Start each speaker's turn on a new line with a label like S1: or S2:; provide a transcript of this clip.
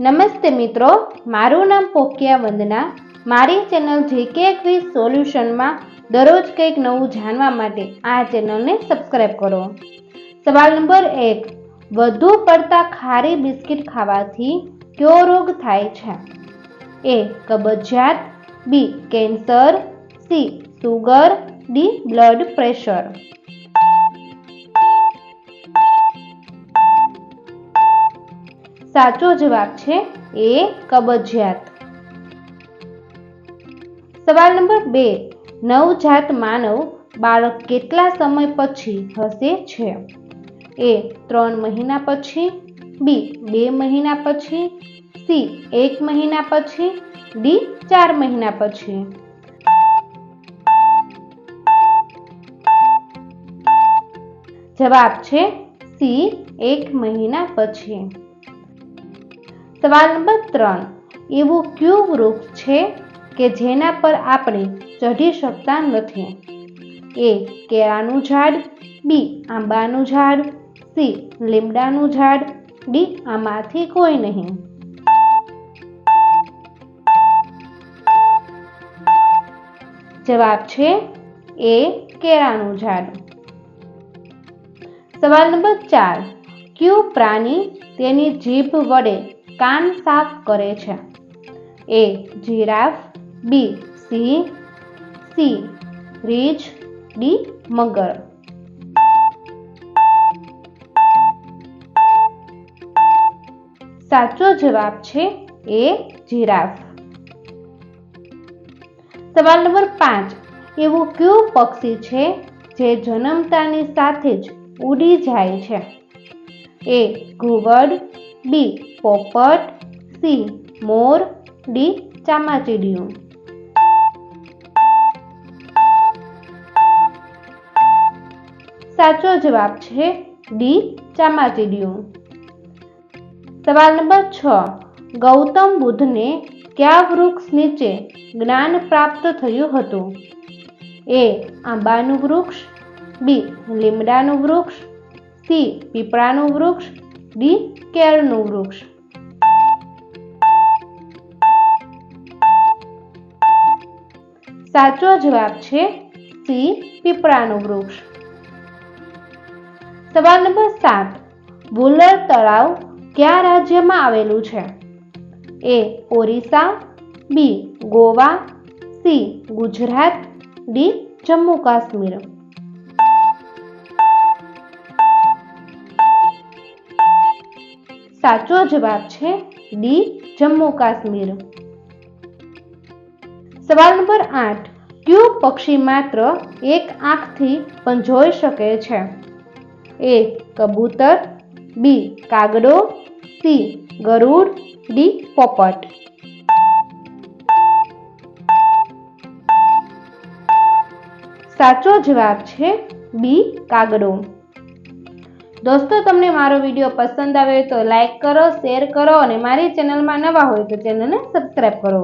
S1: નમસ્તે મિત્રો, મારું નામ પોકિયા વંદના. મારી ચેનલ જીકે ક્વિઝ સોલ્યુશનમાં દરરોજ કંઈક નવું જાણવા માટે આ ચેનલને સબસ્ક્રાઇબ કરો. સવાલ નંબર એક, વધુ પડતા ખારી બિસ્કિટ ખાવાથી કયો રોગ થાય છે? એ, કબજિયાત, B, cancer, C, sugar, D, blood pressure. સાચો જવાબ છે એ કબજિયાત. સવાલ નંબર બે, નવજાત માનવ બાળક કેટલા સમય પછી હસે છે? એ, ત્રણ મહિના પછી, બી, બે મહિના પછી, સી, એક મહિના પછી, ડી, ચાર મહિના પછી. જવાબ છે સી, એક મહિના પછી. સવાલ નંબર ત્રણ એવું કયું વૃક્ષ છે કે જેના પર આપણે ચઢી શકતા નથી? એ કેળાનું ઝાડ, બી આંબાનું ઝાડ, સી લીમડાનું ઝાડ, ડી આમાંથી કોઈ નહીં. જવાબ છે એ કેળાનું ઝાડ. સવાલ નંબર ચાર. કયું પ્રાણી તેની જીભ વડે કાન સાફ કરે છે. એ જીરાફ, બી સિંહ સી રીછ, ડી મગર. સાચો જવાબ છે એ જીરાફ. સવાલ નંબર પાંચ. એવું કયું પક્ષી છે જે જન્મતાની સાથે જ ઉડી જાય છે? એ ઘુવડ બી પોપટ, સી, મોર, ડી, ચામાચીડિયું. સાચો જવાબ છે ડી, ચામાચીડિયું. સવાલ નંબર છ, ગૌતમ બુદ્ધને કયા વૃક્ષ નીચે જ્ઞાન પ્રાપ્ત થયું હતું? એ, આંબાનું વૃક્ષ, બી, લીમડાનું વૃક્ષ, સી, પીપળાનું વૃક્ષ ડી કેળનું વૃક્ષ. સાચો જવાબ છે સી પીપળાનું વૃક્ષ. સવાલ નંબર સાત. ભૂલર તળાવ કયા રાજ્યમાં આવેલું છે? A Orissa, B Goa, C Gujarat, D Jammu Kashmir. સાચો જવાબ છે ડી, જમ્મુ કાશ્મીર. સવાલ નંબર આઠ. કયું પક્ષી માત્ર એક આંખથી પણ જોઈ શકે છે? એ, કબૂતર, બી, કાગડો, સી, ગરુડ, ડી, પોપટ. સાચો જવાબ છે બી, કાગડો. દોસ્તો, તમને મારો વીડિયો પસંદ આવે તો લાઇક કરો શેર કરો અને મારી ચેનલમાં નવા હોય તો ચેનલને સબસ્ક્રાઈબ કરો.